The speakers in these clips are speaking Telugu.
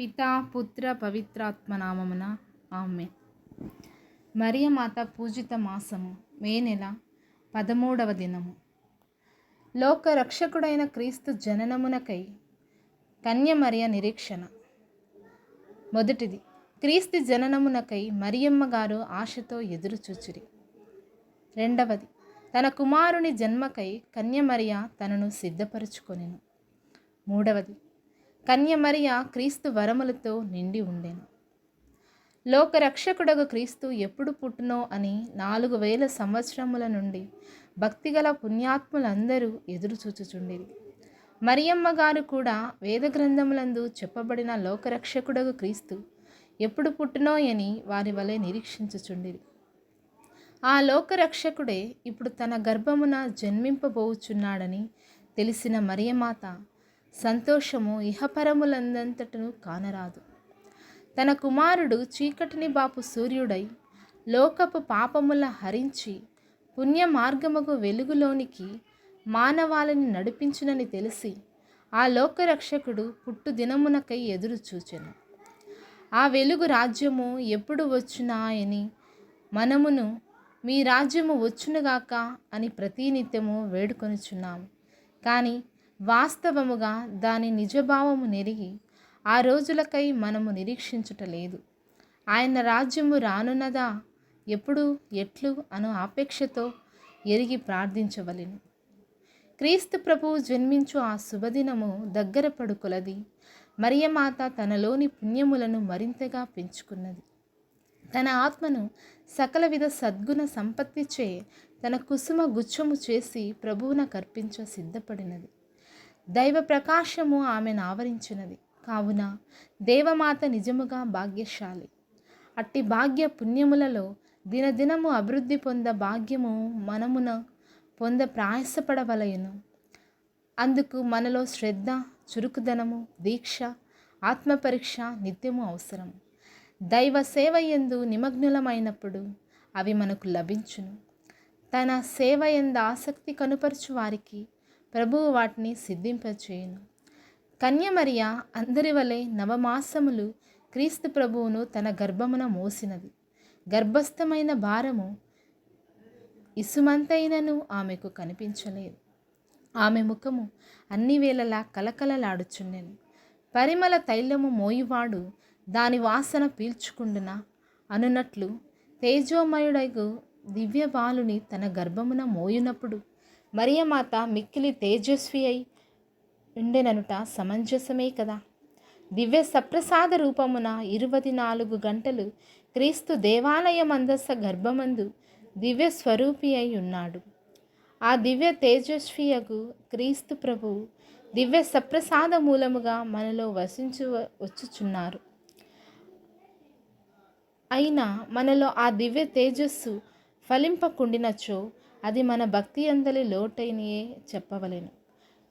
పితా పుత్ర పవిత్రాత్మ నామమున ఆమె. మరియమాత పూజిత మాసము మే నెల పదమూడవ దినము. లోక రక్షకుడైన క్రీస్తు జననమునకై కన్యమరియ నిరీక్షణ. మొదటిది క్రీస్తు జననమునకై మరియమ్మ గారు ఆశతో ఎదురుచూచిరి. రెండవది తన కుమారుని జన్మకై కన్యమరియ తనను సిద్ధపరుచుకొనెను. మూడవది కన్యమరియ క్రీస్తు వరములతో నిండి ఉండెను. లోకరక్షకుడగు క్రీస్తు ఎప్పుడు పుట్టునో అని నాలుగు వేల సంవత్సరముల నుండి భక్తిగల పుణ్యాత్ములందరూ ఎదురు చూచుచుండిరి మరియమ్మ గారు కూడా వేద గ్రంథములందు చెప్పబడిన లోకరక్షకుడగు క్రీస్తు ఎప్పుడు పుట్టునో అని వారి వలె నిరీక్షించుచుండిరి. ఆ లోకరక్షకుడే ఇప్పుడు తన గర్భమున జన్మింపబోచున్నాడని తెలిసిన మరియమాత సంతోషము ఇహపరములందంతటను కానరాదు. తన కుమారుడు చీకటిని బాపు సూర్యుడై లోకపు పాపముల హరించి పుణ్య మార్గముకు వెలుగులోనికి మానవాళిని నడిపించునని తెలిసి ఆ లోకరక్షకుడు పుట్టు దినమునకై ఎదురు చూచెను ఆ వెలుగు రాజ్యము ఎప్పుడు వచ్చునా అని మనమును మీ రాజ్యము వచ్చునుగాక అని ప్రతినిత్యము వేడుకొనుచున్నాము. కానీ వాస్తవముగా దాని నిజభావము నెరిగి ఆ రోజులకై మనము నిరీక్షించుట లేదు. ఆయన రాజ్యము రానున్నదా? ఎప్పుడు? ఎట్లు? అను ఆపేక్షతో ఎరిగి ప్రార్థించవలెను. క్రీస్తు ప్రభువు జన్మించు ఆ శుభదినము దగ్గర పడుకొలది. మరియమాత తనలోని పుణ్యములను మరింతగా పెంచుకున్నది. తన ఆత్మను సకల విధ సద్గుణ సంపత్తిచే తన కుసుమ గుచ్చము చేసి ప్రభువున కర్పించ సిద్ధపడినది. దైవ ప్రకాశము ఆమెను ఆవరించినది. కావున దేవమాత నిజముగా భాగ్యశాలి. అట్టి భాగ్య పుణ్యములలో దినదినము అభివృద్ధి పొంద భాగ్యము మనమున పొంద ప్రయాసపడవలయను అందుకు మనలో శ్రద్ధ చురుకుదనము దీక్ష ఆత్మపరీక్ష నిత్యము అవసరం. దైవ సేవ ఎందు నిమగ్నులమైనప్పుడు అవి మనకు లభించును. తన సేవ ఎందు ఆసక్తి కనుపరచు వారికి ప్రభువు వాటిని సిద్ధింపచేయును. కన్యమరియ అందరి వలె నవమాసములు క్రీస్తు ప్రభువును తన గర్భమున మోసినది గర్భస్థమైన భారము ఇసుమంతైనను ఆమెకు కనిపించలేదు. ఆమె ముఖము అన్ని వేళలా కలకలలాడుచుండెను పరిమళ తైలము మోయువాడు దాని వాసన పీల్చుకుండున? అనునట్లు తేజోమయుడగు దివ్య బాలుని తన గర్భమున మోయునప్పుడు మరియమాత మిక్కిలి తేజస్వి అయి ఉండెననుట సమంజసమే కదా. దివ్య సప్రసాద రూపమున ఇరువది నాలుగు గంటలు క్రీస్తు దేవాలయమందస గర్భమందు దివ్య స్వరూపి అయి ఉన్నాడు. ఆ దివ్య తేజస్వియకు క్రీస్తు ప్రభువు దివ్య సప్రసాద మూలముగా మనలో వసించు వచ్చుచున్నారు. అయినా మనలో ఆ దివ్య తేజస్సు ఫలింపకుండినచో అది మన భక్తి అందలి లోటైనయే చెప్పవలెను.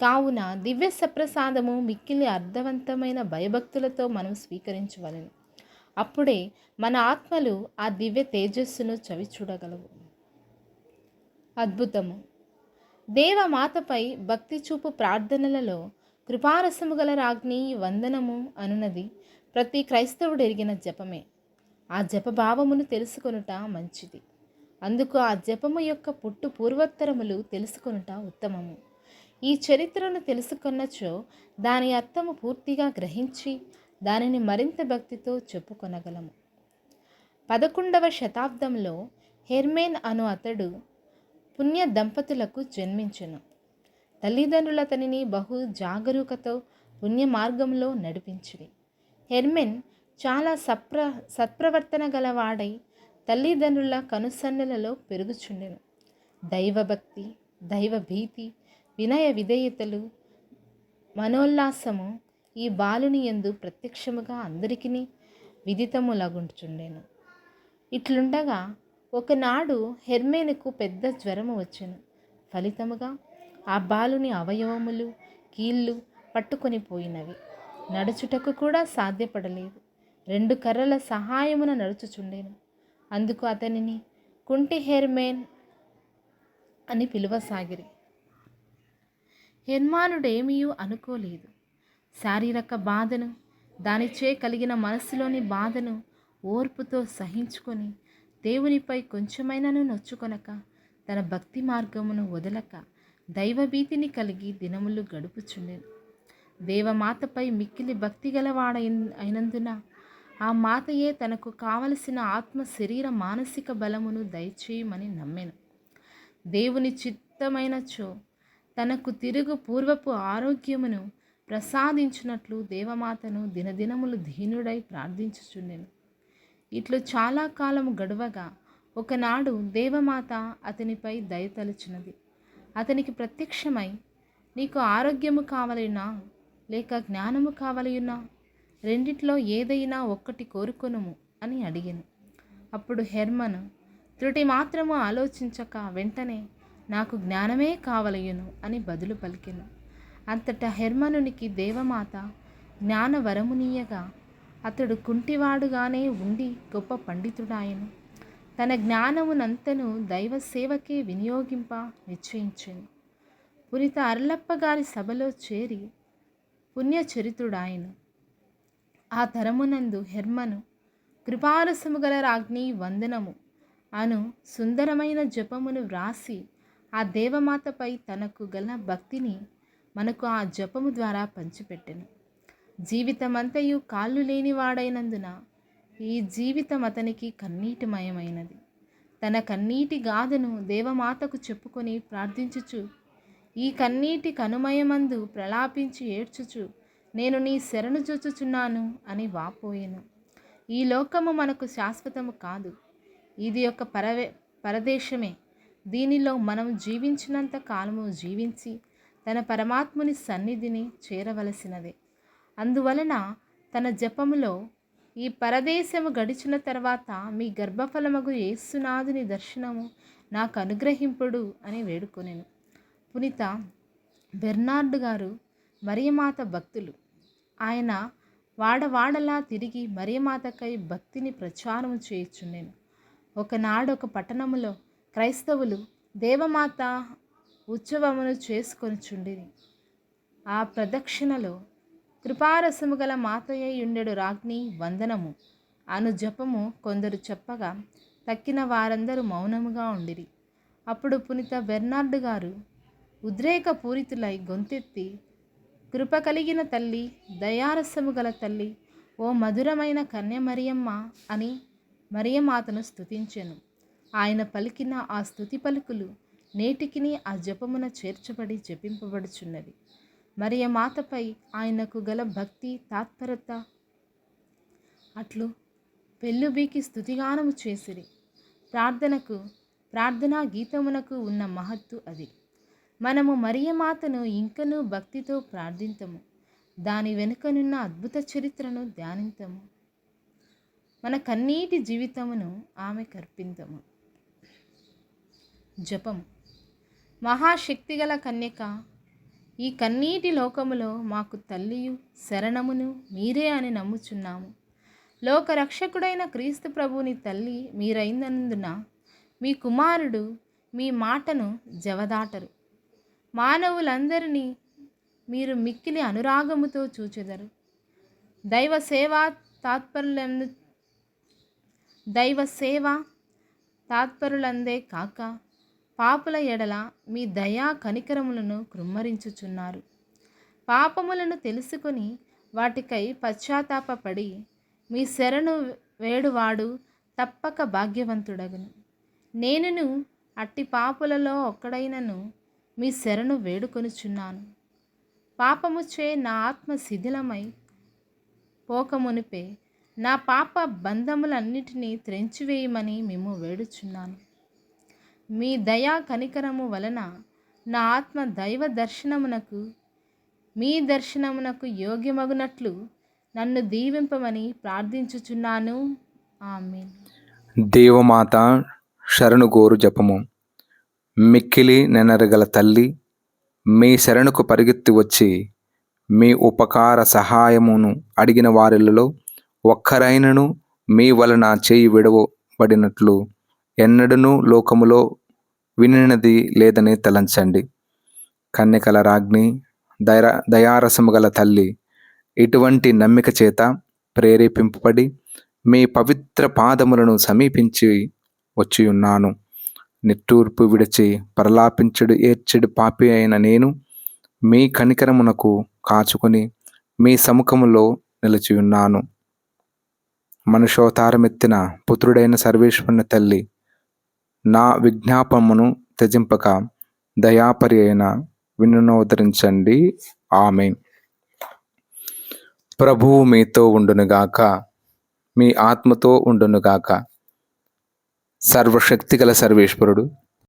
కావున దివ్య సప్రసాదము మిక్కిలి అర్థవంతమైన భయభక్తులతో మనం స్వీకరించవలెను. అప్పుడే మన ఆత్మలు ఆ దివ్య తేజస్సును చవి చూడగలవు. అద్భుతము. దేవమాతపై భక్తి చూపు ప్రార్థనలలో కృపారసము గల రాజ్ఞి వందనము అనునది ప్రతి క్రైస్తవుడు ఎరిగిన జపమే. ఆ జపభావమును తెలుసుకొనుట మంచిది. అందుకు ఆ జపము యొక్క పుట్టు పూర్వోత్తరములు తెలుసుకొనుట ఉత్తమము. ఈ చరిత్రను తెలుసుకొన్నచో దాని అర్థము పూర్తిగా గ్రహించి దానిని మరింత భక్తితో చెప్పుకొనగలము. పదకొండవ శతాబ్దంలో హెర్మేన్ అను అతడు పుణ్య దంపతులకు జన్మించెను. తల్లిదండ్రులు అతనిని బహు జాగరూకతో పుణ్య మార్గంలో నడిపించిరి. హెర్మెన్ చాలా సప్ర సత్ప్రవర్తన గలవాడై తల్లిదండ్రుల కనుసన్నెలలో పెరుగుచుండెను. దైవభక్తి దైవభీతి వినయ విధేయతలు మనోల్లాసము ఈ బాలుని ఎందు ప్రత్యక్షముగా అందరికీ విదితములగుంటుచుండెను ఇట్లుండగా ఒకనాడు హెర్మేనుకు పెద్ద జ్వరము వచ్చెను. ఫలితముగా ఆ బాలుని అవయవములు కీళ్ళు పట్టుకొని పోయినవి. నడుచుటకు కూడా సాధ్యపడలేదు. రెండు కర్రల సహాయమున నడుచుచుండెను. అందుకు అతనిని కుంటి హెర్మేన్ అని పిలువసాగిరి. హెర్మానుడేమీయూ అనుకోలేదు. శారీరక బాధను దానిచే కలిగిన మనస్సులోని బాధను ఓర్పుతో సహించుకొని దేవునిపై కొంచెమైనను నొచ్చుకొనక తన భక్తి మార్గమును వదలక దైవభీతిని కలిగి దినములు గడుపుచుండెను. దేవమాతపై మిక్కిలి భక్తి గలవాడ అయినందున ఆ మాతయే తనకు కావలసిన ఆత్మ శరీర మానసిక బలమును దయచేయమని నమ్మెను. దేవుని చిత్తమైనచో తనకు తిరుగు పూర్వపు ఆరోగ్యమును ప్రసాదించినట్లు దేవమాతను దినదినములు దీనుడై ప్రార్థించుచుండెను. ఇట్లు చాలా కాలము గడవగా ఒకనాడు దేవమాత అతనిపై దయతలుచున్నది అతనికి ప్రత్యక్షమై నీకు ఆరోగ్యము కావలయునా లేక జ్ఞానము కావలయునా రెండిట్లో ఏదైనా ఒక్కటి కోరుకొనుము అని అడిగాను. అప్పుడు హెర్మన్ త్రుటి మాత్రము ఆలోచించక వెంటనే నాకు జ్ఞానమే కావలయును అని బదులు పలికెను. అంతటా హెర్మనునికి దేవమాత జ్ఞాన వరమునీయగా అతడు కుంటివాడుగానే ఉండి గొప్ప పండితుడాయను. తన జ్ఞానమునంతను దైవ సేవకే వినియోగింప నిశ్చయించాను. పునిత అర్లప్ప గారి సభలో చేరి పుణ్యచరితుడాయను ఆ తరమునందు హెర్మను కృపారసము గల రాజ్ఞి వందనము. అను సుందరమైన జపమును వ్రాసి ఆ దేవమాతపై తనకు గల భక్తిని మనకు ఆ జపము ద్వారా పంచిపెట్టెను. జీవితమంతయు కాళ్ళు లేనివాడైనందున ఈ జీవితం అతనికి కన్నీటిమయమైనది. తన కన్నీటి గాథను దేవమాతకు చెప్పుకొని ప్రార్థించుచు ఈ కన్నీటి కనుమయమందు ప్రలాపించి ఏడ్చుచు నేను నీ శరణు చూచుచున్నాను అని వాపోయాను. ఈ లోకము మనకు శాశ్వతము కాదు. ఇది ఒక పరవే పరదేశమే. దీనిలో మనం జీవించినంత కాలము జీవించి తన పరమాత్ముని సన్నిధిని చేరవలసినదే. అందువలన తన జపములో ఈ పరదేశము గడిచిన తర్వాత మీ గర్భఫలమగు యేసునాథుని దర్శనము నాకు అనుగ్రహింపుడు అని వేడుకొనెను. పునీత బెర్నార్డ్ గారు మరియమాత భక్తులు ఆయన వాడవాడలా తిరిగి మరియమాతకై భక్తిని ప్రచారం చేయుచుండెను. ఒకనాడు ఒక పట్టణములో క్రైస్తవులు దేవమాత ఉత్సవమును చేసుకొనిచుండిరి. ఆ ప్రదక్షిణలో కృపారసము గల మాతయ్య ఉండెడు రాజ్ఞి వందనము. అను జపము కొందరు చెప్పగా తక్కిన వారందరూ మౌనముగా ఉండిరి. అప్పుడు పునీత బెర్నార్డ్ గారు ఉద్రేక పూరితులై గొంతెత్తి కృప కలిగిన తల్లి దయారసము గల తల్లి ఓ మధురమైన కన్య మరియమ్మ అని మరియమాతను స్తుతించెను. ఆయన పలికిన ఆ స్తుతి పలుకులు నేటికిని ఆ జపమున చేర్చబడి జపింపబడుచున్నవి. మరియమాతపై ఆయనకు గల భక్తి తాత్పరత అట్లు పెళ్ళుబీకి స్థుతిగానము చేసిరి. ప్రార్థనకు ప్రార్థనా గీతమునకు ఉన్న మహత్తు అది. మనము మరియమాతను ఇంకనూ భక్తితో ప్రార్థింతము. దాని వెనుకనున్న అద్భుత చరిత్రను ధ్యానింతము. మన కన్నీటి జీవితమును ఆమె కర్పింతము. జపం. మహాశక్తిగల కన్యక ఈ కన్నీటి లోకములో మాకు తల్లియు శరణమును మీరే అని నమ్ముచున్నాము. లోకరక్షకుడైన క్రీస్తు ప్రభుని తల్లి మీరైనందున మీ కుమారుడు మీ మాటను జవదాటరు. మానవులందరినీ మీరు మిక్కిలి అనురాగముతో చూచెదరు. దైవ సేవా తాత్పర్యులను దైవ సేవ తాత్పరులందే కాక పాపుల ఎడల మీ దయా కనికరములను కృమ్మరించుచున్నారు. పాపములను తెలుసుకొని వాటికై పశ్చాత్తాపపడి మీ శరణు వేడువాడు తప్పక భాగ్యవంతుడగును. నేనును అట్టి పాపులలో ఒక్కడైనను మీ శరణు వేడుకొనుచున్నాను. పాపముచే నా ఆత్మ శిథిలమై పోకమునిపే నా పాప బంధములన్నిటినీ త్రెంచివేయమని మేము వేడుచున్నాను. మీ దయా కనికరము వలన నా ఆత్మ దైవ దర్శనమునకు మీ దర్శనమునకు యోగ్యమగునట్లు నన్ను దీవింపమని ప్రార్థించుచున్నాను. ఆమె దేవమాత శరణు గోరు జపము. మిక్కిలి నెనరగల తల్లి మీ శరణుకు పరిగెత్తి వచ్చి మీ ఉపకార సహాయమును అడిగిన వారిలో ఒక్కరైనను మీ వలన చేయి విడవబడినట్లు ఎన్నడనూ లోకములో వినినది లేదని తలంచండి. కన్యకల రాజ్ఞి దయ దయారసము గల తల్లి ఇటువంటి నమ్మిక చేత ప్రేరేపింపబడి మీ పవిత్ర పాదములను సమీపించి వచ్చి ఉన్నాను నిట్టూర్పు విడిచి పరలాపించుడు ఏడ్చెడు పాపి అయిన నేను మీ కనికరమునకు కాచుకొని మీ సముఖములో నిలిచి ఉన్నాను. మనుషోతారమెత్తిన పుత్రుడైన సర్వేశ్వరుని తల్లి నా విజ్ఞాపమును త్యజింపక దయాపరి అయిన వినునోదరించండి ఆమె ప్రభువు మీతో ఉండునుగాక మీ ఆత్మతో ఉండునుగాక సర్వశక్తిగల సర్వేశ్వరుడు.